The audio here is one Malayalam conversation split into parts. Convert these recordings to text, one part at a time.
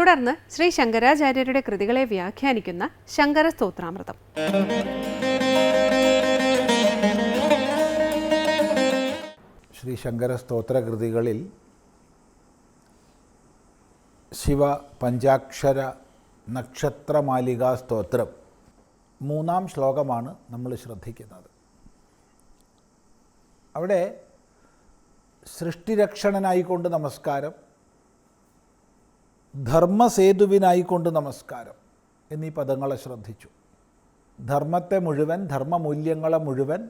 തുടർന്ന് ശ്രീ ശങ്കരാചാര്യരുടെ കൃതികളെ വ്യാഖ്യാനിക്കുന്ന ശങ്കര സ്തോത്രാമൃതം. ശ്രീ ശങ്കര സ്തോത്രകൃതികളിൽ ശിവ പഞ്ചാക്ഷര നക്ഷത്രമാലികാ സ്തോത്രം മൂന്നാം ശ്ലോകമാണ് നമ്മൾ ശ്രദ്ധിക്കുന്നത്. അവിടെ സൃഷ്ടിരക്ഷണനായിക്കൊണ്ട് നമസ്കാരം ധർമ്മസേതുവിനായിക്കൊണ്ട് നമസ്കാരം എന്നീ പദങ്ങളെ ശ്രദ്ധിച്ചു. ധർമ്മത്തെ മുഴുവൻ ധർമ്മമൂല്യങ്ങളെ മുഴുവൻ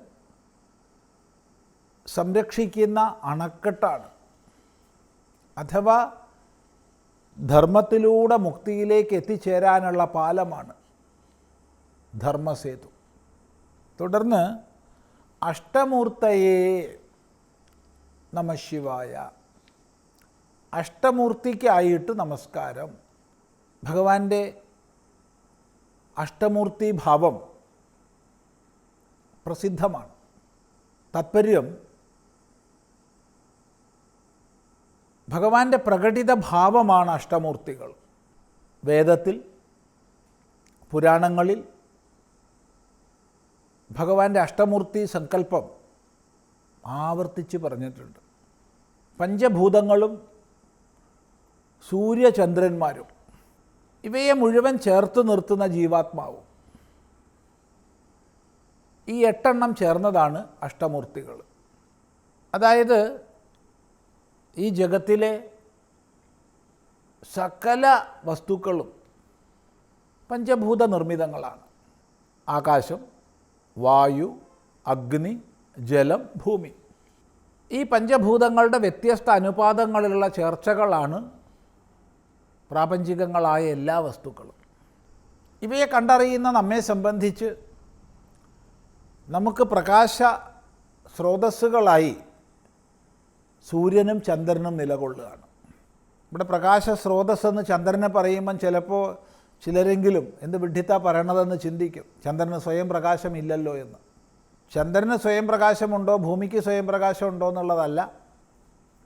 സംരക്ഷിക്കുന്ന അണക്കെട്ടാണ്. അഥവാ ധർമ്മത്തിലൂടെ മുക്തിയിലേക്ക് എത്തിച്ചേരാനുള്ള പാലമാണ് ധർമ്മസേതു. തുടർന്ന് അഷ്ടമൂർത്തയെ നമശിവായ അഷ്ടമൂർത്തിക്കായിട്ട് നമസ്കാരം. ഭഗവാന്റെ അഷ്ടമൂർത്തി ഭാവം പ്രസിദ്ധമാണ്. താത്പര്യം ഭഗവാന്റെ പ്രകടിത ഭാവമാണ് അഷ്ടമൂർത്തികൾ. വേദത്തിൽ പുരാണങ്ങളിൽ ഭഗവാന്റെ അഷ്ടമൂർത്തി സങ്കല്പം ആവർത്തിച്ച് പറഞ്ഞിട്ടുണ്ട്. പഞ്ചഭൂതങ്ങളും സൂര്യചന്ദ്രന്മാരും ഇവയെ മുഴുവൻ ചേർത്ത് നിർത്തുന്ന ജീവാത്മാവും. ഈ എട്ടെണ്ണം ചേർന്നതാണ് അഷ്ടമൂർത്തികൾ. അതായത് ഈ ജഗത്തിലെ സകല വസ്തുക്കളും പഞ്ചഭൂത നിർമ്മിതങ്ങളാണ് ആകാശം വായു അഗ്നി ജലം ഭൂമി. ഈ പഞ്ചഭൂതങ്ങളുടെ വ്യത്യസ്ത അനുപാതങ്ങളിലുള്ള ചേർച്ചകളാണ് പ്രാപഞ്ചികങ്ങളായ എല്ലാ വസ്തുക്കളും. ഇവയെ കണ്ടറിയുന്ന നമ്മെ സംബന്ധിച്ച് നമുക്ക് പ്രകാശ സ്രോതസ്സുകളായി സൂര്യനും ചന്ദ്രനും നിലകൊള്ളുകയാണ്. ഇവിടെ പ്രകാശ സ്രോതസ് എന്ന് ചന്ദ്രനെ പറയുമ്പം ചിലപ്പോൾ ചിലരെങ്കിലും എന്ത് വിഡ്ഢിത്ത പറയണതെന്ന് ചിന്തിക്കും. ചന്ദ്രന് സ്വയം പ്രകാശമില്ലല്ലോ എന്ന്. ചന്ദ്രന് സ്വയം പ്രകാശമുണ്ടോ? ഭൂമിക്ക് സ്വയം പ്രകാശമുണ്ടോ എന്നുള്ളതല്ല.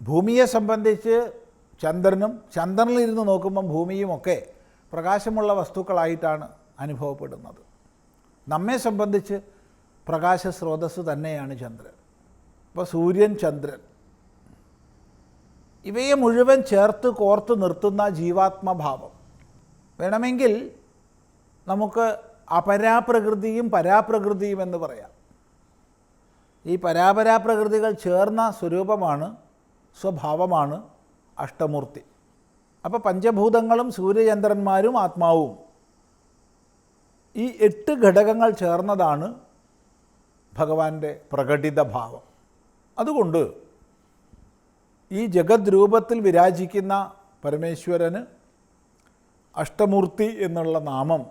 ഭൂമിയെ സംബന്ധിച്ച് ചന്ദ്രനും ചന്ദ്രനിലിരുന്ന് നോക്കുമ്പം ഭൂമിയുമൊക്കെ പ്രകാശമുള്ള വസ്തുക്കളായിട്ടാണ് അനുഭവപ്പെടുന്നത്. നമ്മെ സംബന്ധിച്ച് പ്രകാശ സ്രോതസ് തന്നെയാണ് ചന്ദ്രൻ. ഇപ്പോൾ സൂര്യൻ ചന്ദ്രൻ. ഇവയെ മുഴുവൻ ചേർത്ത് കോർത്ത് നിർത്തുന്ന ജീവാത്മഭാവം. വേണമെങ്കിൽ നമുക്ക് അപരാപ്രകൃതിയും പരാപ്രകൃതിയും എന്ന് പറയാം. ഈ പരാപരാപ്രകൃതികൾ ചേർന്ന സ്വരൂപമാണ് സ്വഭാവമാണ് അഷ്ടമൂർത്തി. അപ്പോൾ പഞ്ചഭൂതങ്ങളും സൂര്യചന്ദ്രന്മാരും ആത്മാവും. ഈ എട്ട് ഘടകങ്ങൾ ചേർന്നതാണ് ഭഗവാന്റെ പ്രകടിത ഭാവം. അതുകൊണ്ട് ഈ ജഗത് രൂപത്തിൽ വിരാജിക്കുന്ന പരമേശ്വരന് അഷ്ടമൂർത്തി എന്നുള്ള നാമം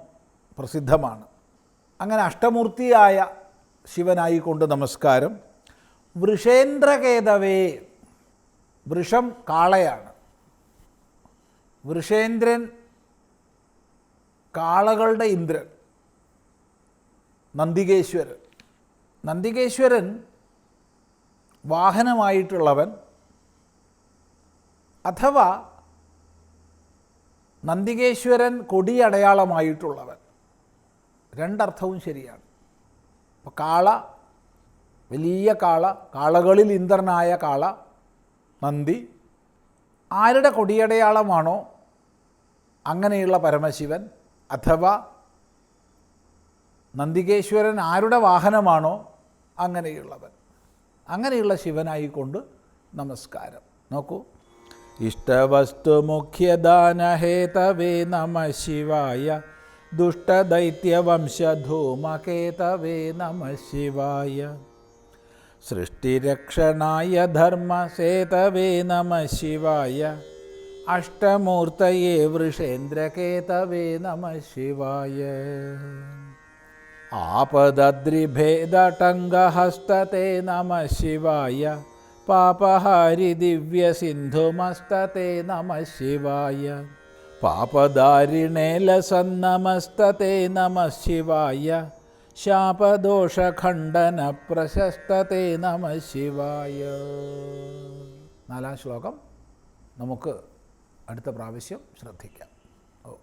പ്രസിദ്ധമാണ്. അങ്ങനെ അഷ്ടമൂർത്തിയായ ശിവനായിക്കൊണ്ട് നമസ്കാരം. വൃഷേന്ദ്രകേതവേ വൃഷം കാളയാണ്. വൃഷേന്ദ്രൻ കാളകളുടെ ഇന്ദ്രൻ. നന്ദികേശ്വരൻ. നന്ദികേശ്വരൻ വാഹനമായിട്ടുള്ളവൻ അഥവാ നന്ദികേശ്വരൻ കൊടിയടയാളമായിട്ടുള്ളവൻ രണ്ടർത്ഥവും ശരിയാണ്. അപ്പോൾ കാള വലിയ കാള കാളകളിൽ ഇന്ദ്രനായ കാള നന്ദി. ആരുടെ കൊടിയടയാളമാണോ അങ്ങനെയുള്ള പരമശിവൻ അഥവാ നന്ദികേശ്വരൻ ആരുടെ വാഹനമാണോ അങ്ങനെയുള്ളവൻ. അങ്ങനെയുള്ള ശിവനായിക്കൊണ്ട് നമസ്കാരം. നോക്കൂ. ഇഷ്ടവസ്തു മുഖ്യദാനഹേതവേ നമ ശിവായ. ദുഷ്ടദൈത്യവംശധൂമകേതവേ നമ ശിവായ. സൃഷ്ടിരക്ഷണായ ധർമ്മസേതവേ നമ ശിവായ അഷ്ടമൂർത്തയേ വൃഷേന്ദ്രകേതവേ നമ ശിവായ ആപദദ്രിഭേദടങ്കഹസ്തത്തെ നമ ശിവായ പാപഹാരി ദിവ്യസിന്ധുമസ്തത്തെ നമ ശിവായ പാപദാരിണേലസന്നമസ്തത്തെ നമ ശിവായ ശാപദോഷഖണ്ഡന പ്രശസ്തത്തെ നമ ശിവായ. നാലാം ശ്ലോകം. നമുക്ക് അടുത്ത പ്രാവശ്യം ശ്രദ്ധിക്കാം. ഓ.